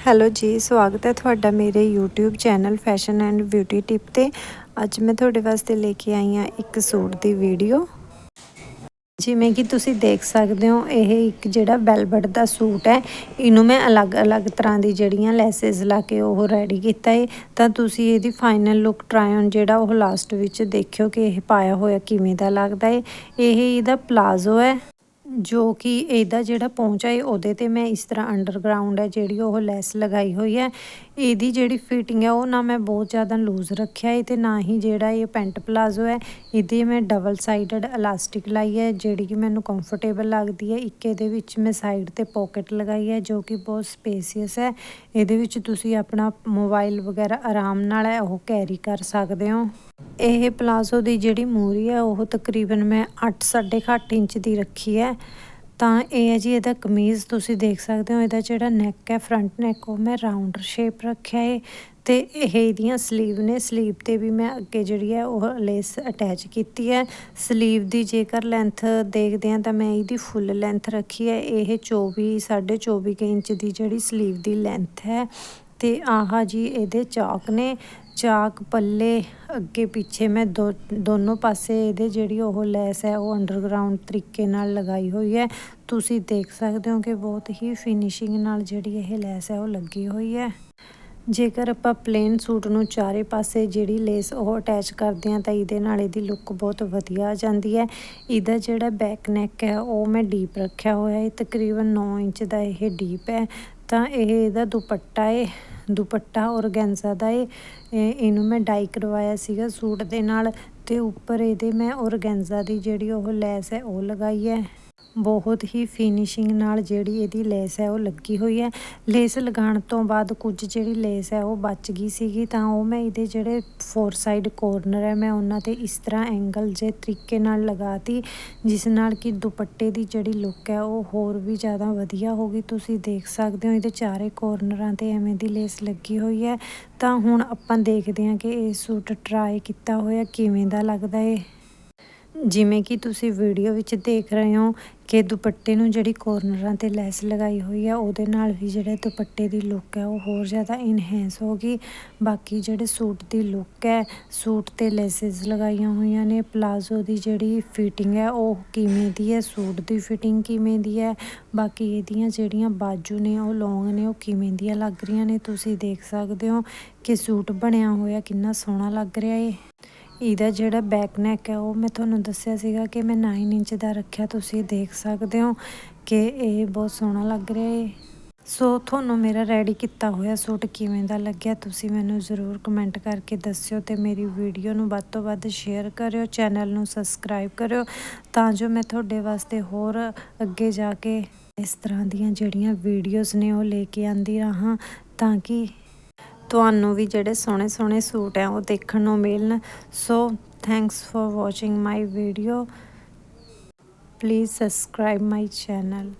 Hello ਜੀ, ਸਵਾਗਤ ਹੈ ਤੁਹਾਡਾ ਮੇਰੇ YouTube channel fashion and beauty tip ਤੇ। ਅੱਜ ਮੈਂ ਤੁਹਾਡੇ ਵਾਸਤੇ ਲੈ ਕੇ ਆਈ ਹਾਂ ਇੱਕ ਸੂਟ ਦੀ ਵੀਡੀਓ ਜਿਵੇਂ ਕਿ ਤੁਸੀਂ ਦੇਖ ਸਕਦੇ ਹੋ, ਇਹ ਇੱਕ ਜਿਹੜਾ ਬੈਲਬਟ ਦਾ ਸੂਟ ਹੈ। ਇਹਨੂੰ ਮੈਂ ਅਲੱਗ-ਅਲੱਗ ਤਰ੍ਹਾਂ ਦੀ ਜਿਹੜੀਆਂ ਲੈਸਸ ਲਾ ਕੇ ਉਹ ਰੈਡੀ ਕੀਤਾ ਹੈ ਤਾਂ ਤੁਸੀਂ ਇਹਦੀ ਫਾਈਨਲ ਲੁੱਕ ਟਰਾਈ ਔਨ ਜਿਹੜਾ ਉਹ ਲਾਸਟ ਵਿੱਚ ਦੇਖਿਓ ਕਿ ਇਹ ਪਾਇਆ ਹੋਇਆ ਕਿਵੇਂ ਦਾ ਲੱਗਦਾ ਹੈ ਇਹ ਇਹਦਾ ਪਲਾਜ਼ੋ ਹੈ। ਜੋ ਕਿ ਇਹਦਾ ਜਿਹੜਾ ਪਹੁੰਚਾ ਹੈ ਉਹਦੇ ਤੇ ਮੈਂ ਇਸ ਤਰ੍ਹਾਂ ਅੰਡਰਗਰਾਉਂਡ ਹੈ, ਜਿਹੜੀ ਉਹ ਲੈਸ ਲਗਾਈ ਹੋਈ ਹੈ। ਇਹਦੀ ਜਿਹੜੀ ਫਿਟਿੰਗ ਹੈ, ਉਹ ਨਾ ਮੈਂ ਬਹੁਤ ਜ਼ਿਆਦਾ ਲੂਜ਼ ਰੱਖਿਆ। ਹੈ ਤੇ ਨਾ ਹੀ ਜਿਹੜਾ ਇਹ ਪੈਂਟ ਪਲਾਜ਼ੋ ਹੈ, ਇਹਦੇ ਮੈਂ ਡਬਲ ਸਾਈਡਡ ਇਲਾਸਟਿਕ ਲਾਈ ਹੈ, ਜਿਹੜੀ ਕਿ ਮੈਨੂੰ ਕੰਫਰਟੇਬਲ ਲੱਗਦੀ ਹੈ। ਇੱਕ ਇਹਦੇ ਵਿੱਚ ਮੈਂ ਸਾਈਡ ਤੇ ਪਾਕਟ ਲਗਾਈ ਹੈ, ਜੋ ਕਿ ਬਹੁਤ ਸਪੇਸੀਅਸ ਹੈ। ਇਹਦੇ ਵਿੱਚ ਤੁਸੀਂ ਆਪਣਾ ਮੋਬਾਈਲ ਵਗੈਰਾ ਆਰਾਮ ਨਾਲ ਹੈ, ਉਹ ਕੈਰੀ ਕਰ ਸਕਦੇ ਹੋ। ਇਹ ਪਲਾਜ਼ੋ ਦੀ ਜਿਹੜੀ ਮੂਰੀ ਹੈ, ਉਹ ਤਕਰੀਬਨ ਮੈਂ 8 8.5 ਇੰਚ ਦੀ ਰੱਖੀ ਹੈ। ਤਾਂ ਇਹ ਹੈ ਜੀ, ਇਹਦਾ ਕਮੀਜ਼ ਤੁਸੀਂ ਦੇਖ ਸਕਦੇ ਹੋ, ਇਹਦਾ ਜਿਹੜਾ ਨੈਕ ਹੈ ਫਰੰਟ ਨੈਕ ਉਹ ਮੈਂ ਰਾਉਂਡ ਸ਼ੇਪ ਰੱਖਿਆ ਹੈ ਤੇ ਇਹ ਇਹਦੀਆਂ ਸਲੀਵ ਨੇ ਸਲੀਵ ਤੇ ਵੀ ਮੈਂ ਅੱਗੇ ਜਿਹੜੀ ਹੈ, ਉਹ ਲੇਸ ਅਟੈਚ ਕੀਤੀ ਹੈ। ਸਲੀਵ ਦੀ ਜੇਕਰ ਲੈਂਥ ਦੇਖਦੇ ਆ ਤਾਂ ਮੈਂ ਇਹਦੀ ਫੁੱਲ ਲੈਂਥ ਰੱਖੀ ਹੈ। ਇਹ 24 24.5 ਇੰਚ ਦੀ ਜਿਹੜੀ ਸਲੀਵ ਦੀ ਲੈਂਥ ਹੈ ਤੇ ਆਹ ਜੀ, ਇਹਦੇ ਚਾਕ ਨੇ। ਚਾਕ ਪੱਲੇ ਅੱਗੇ ਪਿੱਛੇ ਮੈਂ ਦੋ, ਦੋਨੋਂ ਪਾਸੇ ਇਹਦੇ ਜਿਹੜੀ ਉਹ ਲੈਸ ਹੈ, ਉਹ ਅੰਡਰਗਰਾਉਂਡ ਤਰੀਕੇ ਨਾਲ ਲਗਾਈ ਹੋਈ ਹੈ। ਤੁਸੀਂ ਦੇਖ ਸਕਦੇ ਹੋ ਕਿ ਬਹੁਤ ਹੀ ਫਿਨਿਸ਼ਿੰਗ ਨਾਲ ਜਿਹੜੀ ਇਹ ਲੈਸ ਹੈ, ਉਹ ਲੱਗੀ ਹੋਈ ਹੈ। ਜੇਕਰ ਆਪਾਂ ਪਲੇਨ ਸੂਟ ਨੂੰ ਚਾਰੇ ਪਾਸੇ ਜਿਹੜੀ ਲੇਸ ਉਹ ਅਟੈਚ ਕਰਦੇ ਆ ਤਾਂ ਇਹਦੇ ਨਾਲ ਇਹਦੀ ਲੁੱਕ ਬਹੁਤ ਵਧੀਆ ਆ ਜਾਂਦੀ ਹੈ। ਇਹਦਾ ਜਿਹੜਾ ਬੈਕ ਨੈਕ ਹੈ, ਉਹ ਮੈਂ ਡੀਪ ਰੱਖਿਆ ਹੋਇਆ ਹੈ। ਤਕਰੀਬਨ 9 ਇੰਚ ਦਾ ਇਹ ਡੀਪ ਹੈ। ਤਾਂ ਇਹ ਇਹਦਾ ਦੁਪੱਟਾ ਏ, ਦੁਪੱਟਾ ਔਰਗੈਂਜ਼ਾ ਦਾ ਏ। ਇਹਨੂੰ ਮੈਂ ਡਾਈ ਕਰਵਾਇਆ ਸੀਗਾ ਸੂਟ ਦੇ ਨਾਲ ਤੇ ਉੱਪਰ ਇਹਦੇ ਮੈਂ ਔਰਗੈਂਜ਼ਾ ਦੀ ਜਿਹੜੀ ਉਹ ਲੈਸ ਹੈ ਉਹ ਲਗਾਈ ਹੈ। ਬਹੁਤ ਹੀ ਫਿਨਿਸ਼ਿੰਗ ਨਾਲ ਜਿਹੜੀ ਇਹਦੀ ਲੇਸ ਹੈ ਉਹ ਲੱਗੀ ਹੋਈ ਹੈ। ਲੇਸ ਲਗਾਉਣ ਤੋਂ ਬਾਅਦ ਕੁਝ ਜਿਹੜੀ ਲੇਸ ਹੈ ਉਹ ਬਚ ਗਈ ਸੀਗੀ, ਤਾਂ ਉਹ ਮੈਂ ਇਹਦੇ ਜਿਹੜੇ ਫੋਰ ਸਾਈਡ ਕੋਰਨਰ ਹੈ, ਮੈਂ ਉਹਨਾਂ ਤੇ ਇਸ ਤਰ੍ਹਾਂ ਐਂਗਲ ਜੇ ਤਰੀਕੇ ਨਾਲ ਲਗਾਤੀ, ਜਿਸ ਨਾਲ ਕਿ ਦੁਪੱਟੇ ਦੀ ਜਿਹੜੀ ਲੁੱਕ ਹੈ ਉਹ ਹੋਰ ਵੀ ਜ਼ਿਆਦਾ ਵਧੀਆ ਹੋ ਗਈ। ਤੁਸੀਂ ਦੇਖ ਸਕਦੇ ਹੋ ਇਹਦੇ ਚਾਰੇ ਕੋਰਨਰਾਂ ਤੇ ਐਵੇਂ ਦੀ ਲੇਸ ਲੱਗੀ ਹੋਈ ਹੈ। ਤਾਂ ਹੁਣ ਆਪਾਂ ਦੇਖਦੇ ਹਾਂ ਕਿ ਇਹ ਸੂਟ ਟਰਾਈ ਕੀਤਾ ਹੋਇਆ ਕਿਵੇਂ ਦਾ ਲੱਗਦਾ ਹੈ ਜਿਵੇਂ ਕਿ ਤੁਸੀਂ ਵੀਡੀਓ ਵਿੱਚ ਦੇਖ ਰਹੇ ਹੋ ਕਿ ਦੁਪੱਟੇ ਨੂੰ ਜਿਹੜੀ ਕੋਰਨਰਾਂ ਤੇ ਲੈਸ ਲਗਾਈ ਹੋਈ ਆ, ਉਹਦੇ ਨਾਲ ਵੀ ਜਿਹੜੇ ਦੁਪੱਟੇ ਦੀ ਲੁੱਕ ਹੈ ਉਹ ਹੋਰ ਜ਼ਿਆਦਾ ਇਨਹੈਂਸ ਹੋ ਗਈ। ਬਾਕੀ ਜਿਹੜੇ ਸੂਟ ਦੀ ਲੁੱਕ ਹੈ ਸੂਟ ਤੇ ਲੈਸਸ ਲਗਾਈਆਂ ਹੋਈਆਂ ਨੇ ਪਲਾਜ਼ੋ ਦੀ ਜਿਹੜੀ ਫਿਟਿੰਗ ਹੈ ਉਹ ਕਿਵੇਂ ਦੀ ਹੈ ਸੂਟ ਦੀ ਫਿਟਿੰਗ ਕਿਵੇਂ ਦੀ ਹੈ ਬਾਕੀ ਇਹਦੀਆਂ ਜਿਹੜੀਆਂ ਬਾਜੂ ਨੇ, ਉਹ ਲੌਂਗ ਨੇ, ਉਹ ਕਿਵੇਂ ਦੀਆਂ ਲੱਗ ਰਹੀਆਂ ਨੇ, ਤੁਸੀਂ ਦੇਖ ਸਕਦੇ ਹੋ ਕਿ ਸੂਟ ਬਣਿਆ ਹੋਇਆ ਕਿੰਨਾ ਸੋਹਣਾ ਲੱਗ ਰਿਹਾ ਏ। ਇਹਦਾ ਜਿਹੜਾ ਬੈਕ ਨੈਕ ਹੈ, ਉਹ ਮੈਂ ਤੁਹਾਨੂੰ ਦੱਸਿਆ ਸੀਗਾ ਕਿ ਮੈਂ 9 ਇੰਚ ਦਾ ਰੱਖਿਆ, ਤੁਸੀਂ ਦੇਖ ਸਕਦੇ ਹੋ ਕਿ ਇਹ ਬਹੁਤ ਸੋਹਣਾ ਲੱਗ ਰਿਹਾ ਹੈ ਸੋ ਤੁਹਾਨੂੰ ਮੇਰਾ ਰੈਡੀ ਕੀਤਾ ਹੋਇਆ ਸੂਟ ਕਿਵੇਂ ਦਾ ਲੱਗਿਆ, ਤੁਸੀਂ ਮੈਨੂੰ ਜ਼ਰੂਰ ਕਮੈਂਟ ਕਰਕੇ ਦੱਸਿਓ ਤੇ ਮੇਰੀ ਵੀਡੀਓ ਨੂੰ ਵੱਧ ਤੋਂ ਵੱਧ ਸ਼ੇਅਰ ਕਰਿਓ ਚੈਨਲ ਨੂੰ ਸਬਸਕ੍ਰਾਈਬ ਕਰਿਓ, ਤਾਂ ਜੋ ਮੈਂ ਤੁਹਾਡੇ ਵਾਸਤੇ ਹੋਰ ਅੱਗੇ ਜਾ ਕੇ ਇਸ ਤਰ੍ਹਾਂ ਦੀਆਂ ਜਿਹੜੀਆਂ ਵੀਡੀਓਜ਼ ਨੇ, ਉਹ ਲੈ ਕੇ ਆਂਦੀ ਰਹਾਂ, ਤਾਂ ਕਿ ਤੁਹਾਨੂੰ ਵੀ ਜਿਹੜੇ ਸੋਹਣੇ ਸੋਹਣੇ ਸੂਟ ਆ ਉਹ ਦੇਖਣ ਨੂੰ ਮਿਲਣ। So thanks for watching my video please subscribe my channel